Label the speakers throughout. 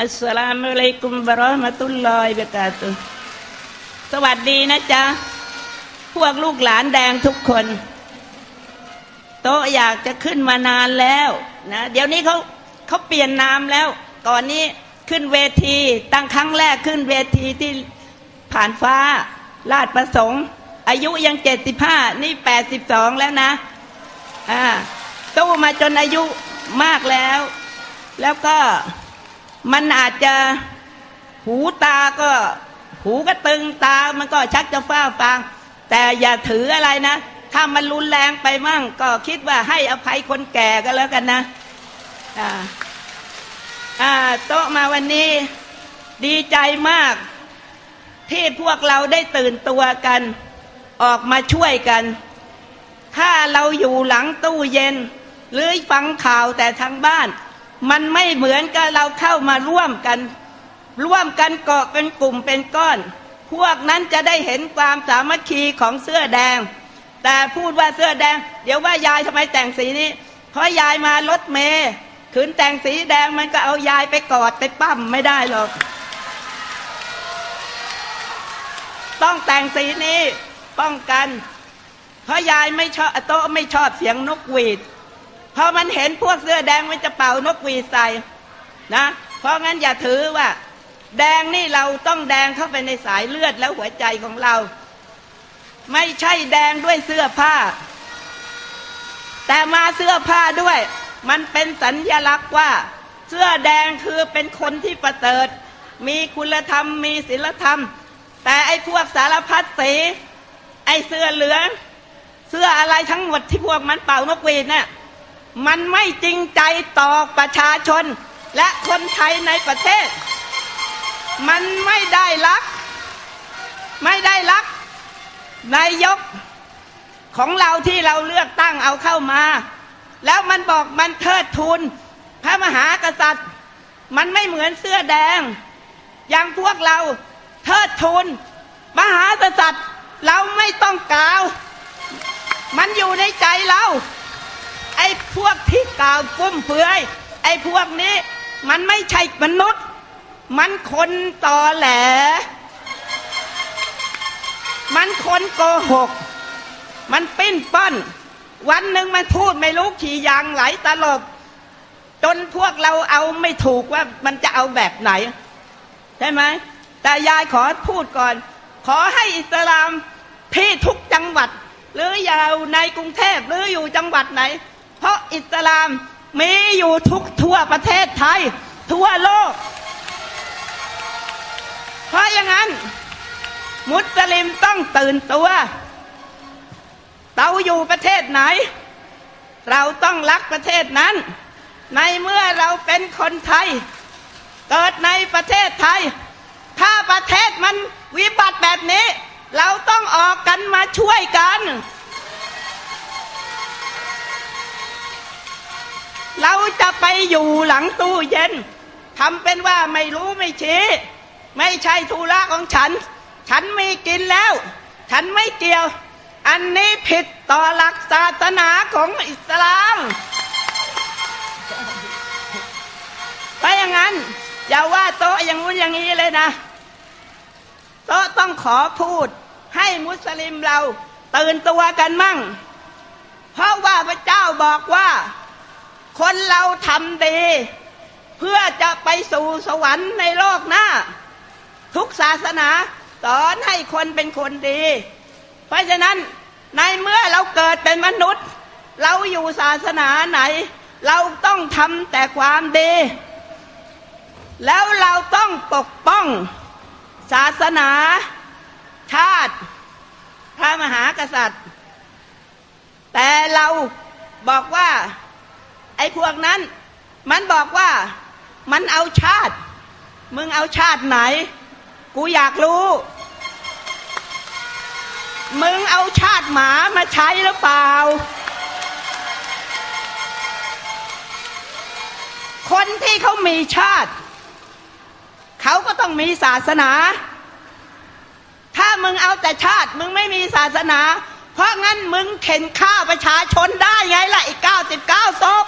Speaker 1: อัสสลามุอะลัยกุมบะราะห์มะตุลลอฮิวะบะเระกาตุสวัสดีนะจ๊ะ พวกลูกหลานแดงทุกคน โต๊ะอยากจะขึ้นมานานแล้วนะเดี๋ยวนี้เขาเขาเปลี่ยนนามแล้ว ก่อนนี้ขึ้นเวที ตั้งครั้งแรกขึ้นเวทีที่ผ่านฟ้าลาดประสงค์ อายุยังเจ็ดสิบห้านี่แปดสิบสองแล้วนะอ่าตู้มาจนอายุมากแล้ว แล้วก็ มันอาจจะหูตาก็ หูก็ตึงตา มันก็ชักจะฟ้าฟาง แต่อย่าถืออะไรนะ ถ้ามันรุนแรงไปมั่ง ก็คิดว่าให้อภัยคนแก่ก็แล้วกันนะอ่าอ่าโต๊ะมาวันนี้ดีใจมาก ที่พวกเราได้ตื่นตัวกัน ออกมาช่วยกัน ถ้าเราอยู่หลังตู้เย็น หรือฟังข่าวแต่ทางบ้าน มันไม่เหมือนกับเราเข้ามาร่วมกัน ร่วมกันเกาะเป็นกลุ่มเป็นก้อน พวกนั้นจะได้เห็นความสามัคคีของเสื้อแดง แต่พูดว่าเสื้อแดง เดี๋ยวว่ายายทำไมแต่งสีนี้ เพราะยายมารถเมย์ขืนแต่งสีแดงมันก็เอายายไปกอดไปปั้มไม่ได้หรอก ต้องแต่งสีนี้ป้องกัน เพราะยายไม่ชอบโต๊ะไม่ชอบเสียงนกหวีด พอมันเห็นพวกเสื้อแดงมันจะเป่านกหวีใส่นะ เพราะงั้นอย่าถือว่า แดงนี่เราต้องแดงเข้าไปในสายเลือดแล้วหัวใจของเรา ไม่ใช่แดงด้วยเสื้อผ้า แต่มาเสื้อผ้าด้วย มันเป็นสัญญลักษณ์ว่า เสื้อแดงคือเป็นคนที่ประเสริฐมีคุณธรรมมีศีลธรรม แต่ไอ้พวกสารพัดสีไอ้เสื้อเหลือง เสื้ออะไรทั้งหมดที่พวกมันเป่านกหวีดเนี่ย มันไม่จริงใจต่อประชาชน และคนไทยในประเทศ มันไม่ได้รัก ไม่ได้รักนายกของเราที่เราเลือกตั้งเอาเข้ามา แล้วมันบอกมันเทิดทูนพระมหากษัตริย์ มันไม่เหมือนเสื้อแดง อย่างพวกเราเทิดทูนมหากษัตริย์เราไม่ต้องกล่าว มันอยู่ในใจเรา ไอ้พวกที่กล่าวฟุ่มเฟือย ไอ้พวกนี้มันไม่ใช่มนุษย์ มันคนตอแหล มันคนโกหก มันปิ้นป้อนวันหนึ่งมันพูดไม่รู้ขี่ยางไหลตลบ จนพวกเราเอาไม่ถูกว่ามันจะเอาแบบไหน ใช่ไหม แต่ยายขอพูดก่อน ขอให้อิสลามที่ทุกจังหวัด หรืออยู่ในกรุงเทพหรืออยู่จังหวัดไหน เพราะอิสลามมีอยู่ทุกทั่วประเทศไทย ทั่วโลก เพราะอย่างนั้น มุสลิมต้องตื่นตัว เราอยู่ประเทศไหน เราต้องรักประเทศนั้น ในเมื่อเราเป็นคนไทย เกิดในประเทศไทย ถ้าประเทศมันวิบัติแบบนี้ เราต้องออกกันมาช่วยกัน เราจะไปอยู่หลังตู้เย็นทำเป็นว่าไม่รู้ไม่ชี้ไม่ใช่ธุระของฉัน ฉันไมีกินแล้ว ฉันไม่เกี่ยว อันนี้ผิดต่อหลักศาสนาของอิสลามถ้าอย่างนั้น อย่าว่าโต๊ะอย่างงู้นอย่างนี้เลยนะ โต๊ะต้องขอพูดให้มุสลิมเราตื่นตัวกันมั่ง เพราะว่าพระเจ้าบอกว่า คนเราทำดี เพื่อจะไปสู่สวรรค์ในโลกหน้า ทุกศาสนาสอนให้คนเป็นคนดี เพราะฉะนั้นในเมื่อเราเกิดเป็นมนุษย์ เราอยู่ศาสนาไหน เราต้องทำแต่ความดี แล้วเราต้องปกป้อง ศาสนาชาติ พระมหากษัตริย์ แต่เราบอกว่า ไอ้พวกนั้น มันบอกว่ามันเอาชาติ มึงเอาชาติไหน กูอยากรู้ มึงเอาชาติหมามาใช้หรือเปล่า คนที่เขามีชาติ เขาก็ต้องมีศาสนา ถ้ามึงเอาแต่ชาติ มึงไม่มีศาสนา เพราะงั้นมึงเข็นฆ่าประชาชนได้ไงล่ะอีกเก้าสิบเก้าศพ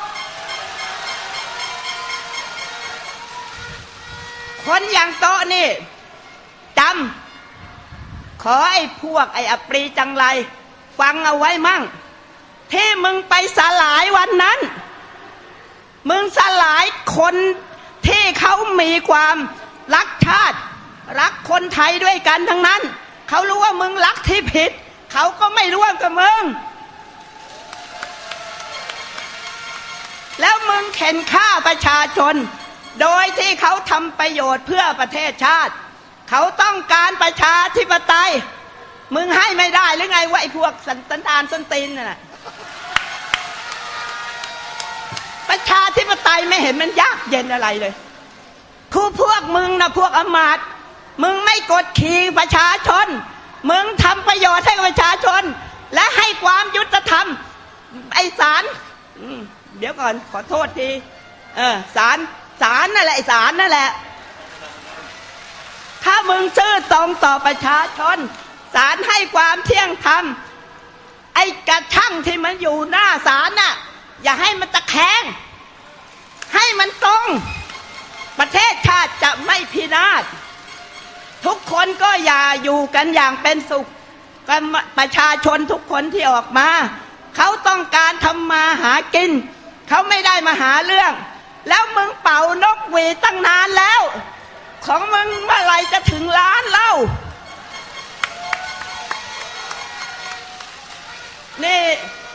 Speaker 1: คนอย่างโตนี่จำขอไอ้พวกไอ้อปรีจังไร ฟังเอาไว้มั่ง ที่มึงไปสลายวันนั้น มึงสลายคนที่เขามีความรักชาติ รักคนไทยด้วยกันทั้งนั้น เขารู้ว่ามึงรักที่ผิด เขาก็ไม่ร่วมกับมึง แล้วมึงเข็นฆ่าประชาชน โดยที่เขาทำประโยชน์เพื่อประเทศชาติ เขาต้องการประชาธิปไตย มึงให้ไม่ได้หรือไงว่าไอ้พวกสันสันดานสันตินน่ะประชาธิปไตยไม่เห็นมันยากเย็นอะไรเลยคือพวกมึงนะพวกอมาตมึงไม่กดขี่ประชาชน มึงทำประโยชน์ให้ประชาชน และให้ความยุติธรรม ไอสารเดี๋ยวก่อนขอโทษที เออสารสารนั่นแหละไอสารนั่นแหละ ถ้ามึงซื่อตรงต่อประชาชนศาลให้ความเที่ยงธรรม ไอ้กระช่างที่มันอยู่หน้าศาลน่ะ อย่าให้มันตะแคง ให้มันตรง ประเทศชาติจะไม่พินาศ คนก็อย่าอยู่กันอย่างเป็นสุขกันประชาชนทุกคนที่ออกมา เขาต้องการทำมาหากิน เขาไม่ได้มาหาเรื่อง แล้วมึงเป่านกหวีตั้งนานแล้ว ของมึงเมื่อไหรจะถึงล้านเล่า นี่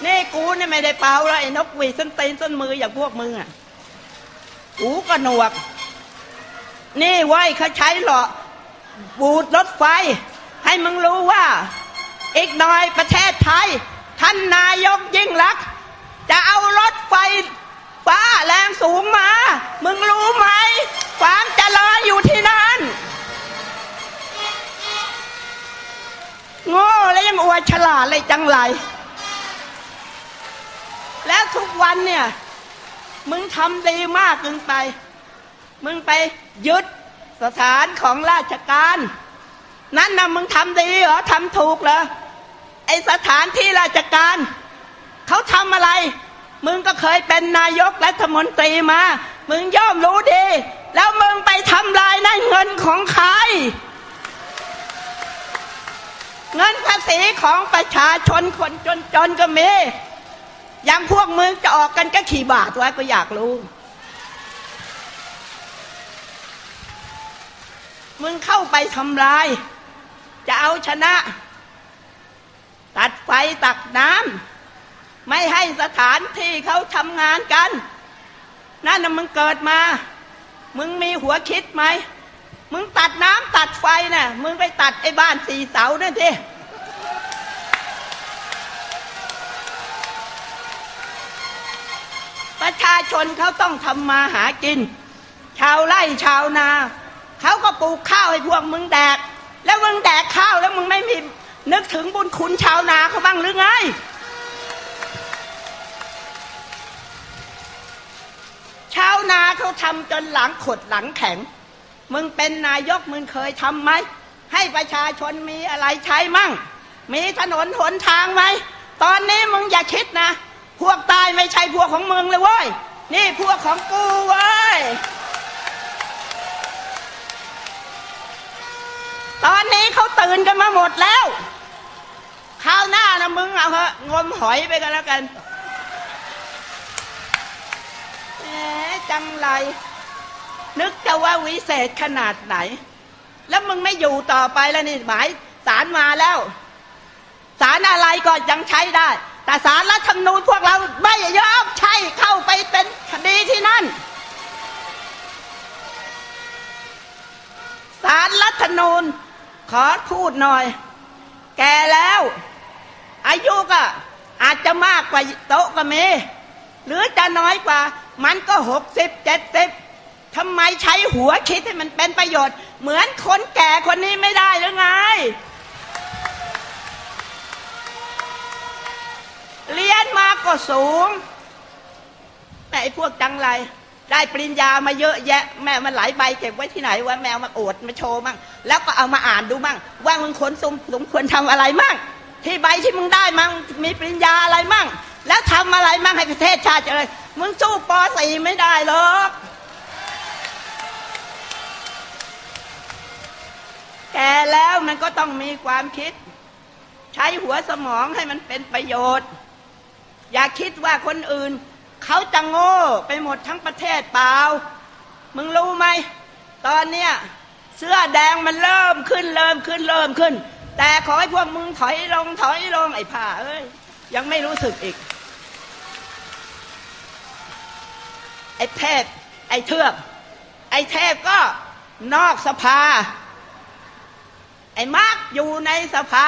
Speaker 1: นี่กูเนี่ยไม่ได้เป่าแล้วไอ้นกหวีส้นตีนส้นมืออย่างพวกมึงอะหูก็หนวก นี่ไว้เขาใช้หรอ บูดรถไฟ ให้มึงรู้ว่า อีกหน่อยประเทศไทย ท่านนายกยิ่งรักษณ์จะเอารถไฟฟ้าแรงสูงมา มึงรู้ไหมความเจริญอยู่ที่นั่นโง่แล้วยังอวดฉลาดเลยจังไร แล้วทุกวันเนี่ย มึงทำดีมากเกินไป มึงไปยึด สถานของราชการ นั่นนะมึงทำดีเหรอทำถูกเหรอไอสถานที่ราชการเขาทำอะไร มึงก็เคยเป็นนายกรัฐมนตรีมา มึงย่อมรู้ดี แล้วมึงไปทำลายนั่นเงินของใคร เงินภาษีของประชาชนคนจนๆก็มีอย่างพวกมึงจะออกกันก็ขี่บาทไว้ก็อยากรู้ มึงเข้าไปทำลาย จะเอาชนะ ตัดไฟตักน้ำไม่ให้สถานที่เขาทำงานกัน นั่นน่ะมึงเกิดมา มึงมีหัวคิดไหม มึงตัดน้ำตัดไฟน่ะ มึงไปตัดไอ้บ้านสี่เสานั่นทีประชาชนเขาต้องทำมาหากิน ชาวไร่ชาวนา เขาก็ปลูกข้าวให้พวกมึงแดก แล้วมึงแดกข้าวแล้วมึงไม่มีนึกถึงบุญคุณชาวนาเขาบ้างหรือไง ชาวนาเขาทำจนหลังขดหลังแข็ง มึงเป็นนายกมึงเคยทำไหม ให้ประชาชนมีอะไรใช้มั่ง มีถนนหนทางไหม ตอนนี้มึงอย่าคิดนะ พวกตายไม่ใช่พวกของมึงเลยเว้ย นี่พวกของกูเว้ย ตอนนี้เขาตื่นกันมาหมดแล้วข้าวหน้านะมึงเอาเถอะงมหอยไปกันแล้วกันแหมจังไร นึกจะว่าวิเศษขนาดไหน แล้วมึงไม่อยู่ต่อไปแล้วนี่หมายสารมาแล้ว สารอะไรก็ยังใช้ได้ แต่สารรัฐธรรมนูญพวกเราไม่ยอมใช่เข้าไปเป็นคดีที่นั่นสารรัฐธรรมนูญ ขอพูดหน่อย แก่แล้ว อายุก็อาจจะมากกว่าโต๊ะก็มีหรือจะน้อยกว่า มันก็หกสิบเจ็ดสิบทำไมใช้หัวคิดให้มันเป็นประโยชน์ เหมือนคนแก่คนนี้ไม่ได้หรือไง เรียนมาก็สูง แต่ไอ้พวกจังไร ได้ปริญญามาเยอะแยะ แม่มันหลายใบเก็บไว้ที่ไหนวะแมวมาโอดมาโชว์มั่งแล้วก็เอามาอ่านดูมั่งว่ามึงควรสมสมควรทำอะไรมั่งที่ใบที่มึงได้มั่งมีปริญญาอะไรมั่ง แล้วทำอะไรมั่งให้ประเทศชาติอะไรมึงสู้ป .4 ไม่ได้หรอกแก่แล้วมันก็ต้องมีความคิด ใช้หัวสมองให้มันเป็นประโยชน์ อย่าคิดว่าคนอื่น เขาจะโง่ไปหมดทั้งประเทศเปล่า มึงรู้ไหม ตอนเนี้ยเสื้อแดงมันเริ่มขึ้นเริ่มขึ้นเริ่มขึ้น แต่ขอให้พวกมึงถอยลงถอยลงไอ้ผ่าเอ้ยยังไม่รู้สึกอีก ไอ้เทพ ไอ้เทือก ไอ้เทพก็นอกสภา ไอ้มาร์กอยู่ในสภา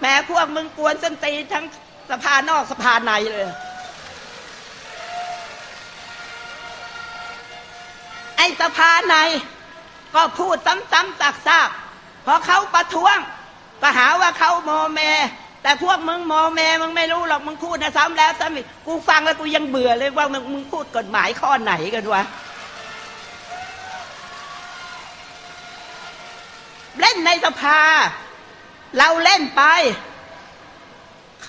Speaker 1: แม้พวกมึงกวนส้นตีทั้งสภานอกสภาในเลย สภาใน ก็พูดซ้ำๆซักๆพอเขาประท้วงก็หาว่าเขาโมเม แต่พวกมึงโมเมมึงไม่รู้หรอกมึงพูดนะซ้ำแล้วซ้ำอีกกูฟังแล้วกูยังเบื่อเลยว่ามึงมึงพูดกฎหมายข้อไหนกันวะเล่นในสภา เราเล่นไป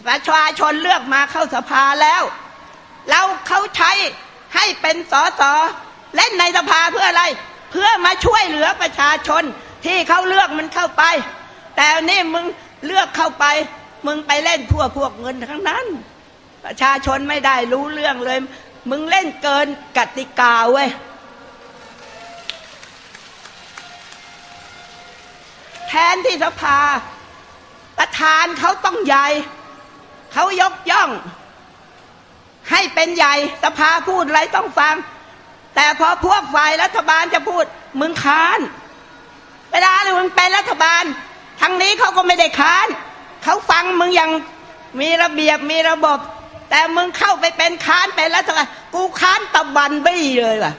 Speaker 1: ประชาชนเลือกมาเข้าสภาแล้ว เราเขาใช้ให้เป็นสส เล่นในสภาเพื่ออะไร เพื่อมาช่วยเหลือประชาชนที่เขาเลือกมันเข้าไป แต่นี่มึงเลือกเข้าไป มึงไปเล่นพวกพวกเงินทั้งนั้น ประชาชนไม่ได้รู้เรื่องเลย มึงเล่นเกินกติกาเว้ยแทนที่สภา ประธานเขาต้องใหญ่เขายกย่อง ให้เป็นใหญ่สภาพูดอะไรต้องฟัง แต่พอพวกฝ่ายรัฐบาลจะพูดมึงค้าน เวลาหรือมึงเป็นรัฐบาลทางนี้เขาก็ไม่ได้ค้านเขาฟังมึงอย่างมีระเบียบมีระบบ แต่มึงเข้าไปเป็นค้านเป็นรัฐบาลกูค้านตะบันบี้เลยว่ะ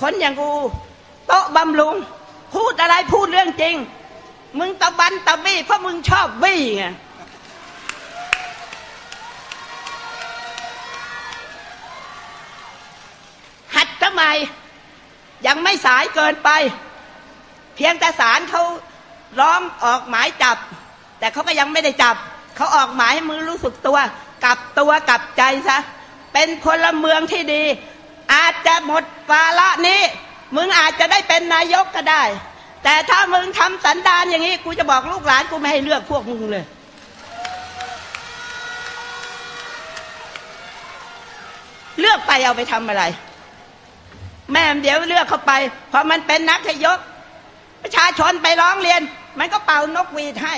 Speaker 1: คนอย่างกูโต๊ะบำรุง พูดอะไรพูดเรื่องจริง มึงตะบันตะบี้เพราะมึงชอบบี้ไง หัดทำไมยังไม่สายเกินไป เพียงแต่ศาลเขาร้องออกหมายจับ แต่เขาก็ยังไม่ได้จับ เขาออกหมายให้มึงรู้สึกตัว กลับตัวกลับใจซะ เป็นพลเมืองที่ดี อาจจะหมดวาระนี้ มึงอาจจะได้เป็นนายกก็ได้ แต่ถ้ามึงทำสันดานอย่างนี้ กูจะบอกลูกหลานกูไม่ให้เลือกพวกมึงเลยเลือกไปเอาไปทำอะไร แม่เดี๋ยวเลือกเข้าไปพอมันเป็นนักทยก ประชาชนไปร้องเรียน มันก็เป่านกหวีดให้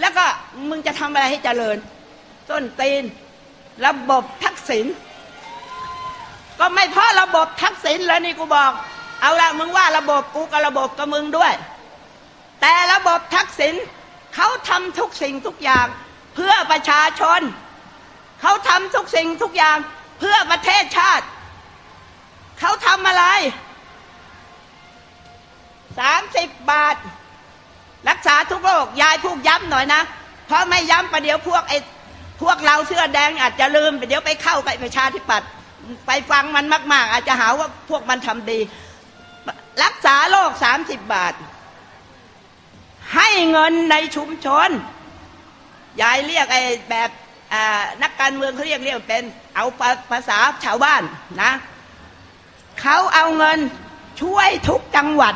Speaker 1: แล้วก็มึงจะทำอะไรให้เจริญ ต้นตีน ระบบทักษิณก็ไม่เพราะระบบทักษิณแล้วนี่กูบอก เอาละมึงว่าระบบกูกับระบบกับมึงด้วย แต่ระบบทักษิณเขาทำทุกสิ่งทุกอย่าง เพื่อประชาชน เขาทำทุกสิ่งทุกอย่าง เพื่อประเทศชาติ เขาทำอะไรสามสิบบาท รักษาทุกโรคยายพูดย้ำหน่อยนะ เพราะไม่ย้ำประเดี๋ยวพวกไอ้พวกเราเสื้อแดงอาจจะลืมปเดี๋ยวไปเข้ากับประชาธิปัตย์ไปฟังมันมาก ๆ อาจจะหาว่าพวกมันทำดี รักษาโรคสามสิบบาท ให้เงินในชุมชน ยายเรียกไอ้แบบนักการเมืองเขาเรียกเรียกเป็นเอาภาษาชาวบ้านนะ เขาเอาเงินช่วยทุกจังหวัด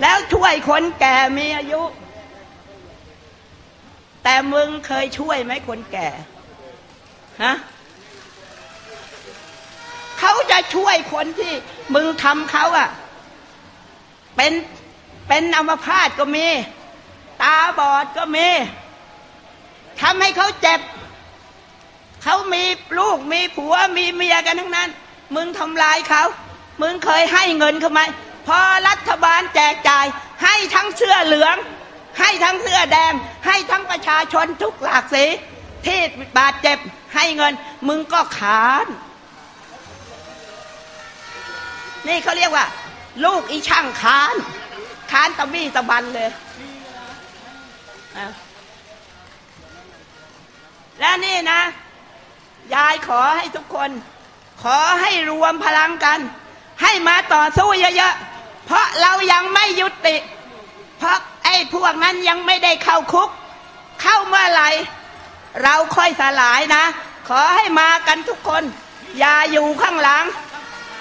Speaker 1: แล้วช่วยคนแก่มีอายุ แต่มึงเคยช่วยไหมคนแก่ฮะเขาจะช่วยคนที่มึงทำเขาอะเป็นเป็นอัมพาตก็มี ตาบอดก็มีทำให้เขาเจ็บ เขามีลูกมีผัวมีเมียกันทั้งนั้น มึงทำลายเขา มึงเคยให้เงินเขาไหมพอรัฐบาลแจกจ่าย ให้ทั้งเสื้อเหลือง ให้ทั้งเสื้อแดง ให้ทั้งประชาชนทุกหลากสีที่บาดเจ็บให้เงิน มึงก็ขาน นี่เขาเรียกว่า ลูกอีช่างคานคานตะบี้ตะบันเลย และนี่นะ ยายขอให้ทุกคน ขอให้รวมพลังกัน ให้มาต่อสู้เยอะๆ เพราะเรายังไม่ยุติ เพราะไอ้พวกนั้นยังไม่ได้เข้าคุก เข้าเมื่อไหร่เราค่อยสลายนะ ขอให้มากันทุกคน อย่าอยู่ข้างหลัง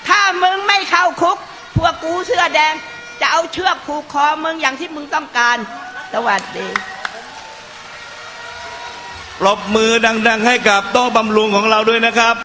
Speaker 1: ถ้ามึงไม่เข้าคุก พวกกูเสื้อแดง จะเอาเชือกผูกคอมึงอย่างที่มึงต้องการ สวัสดี
Speaker 2: ปรบมือดัง ๆ ให้กับโต๊ะบำรุงของเราด้วยนะครับ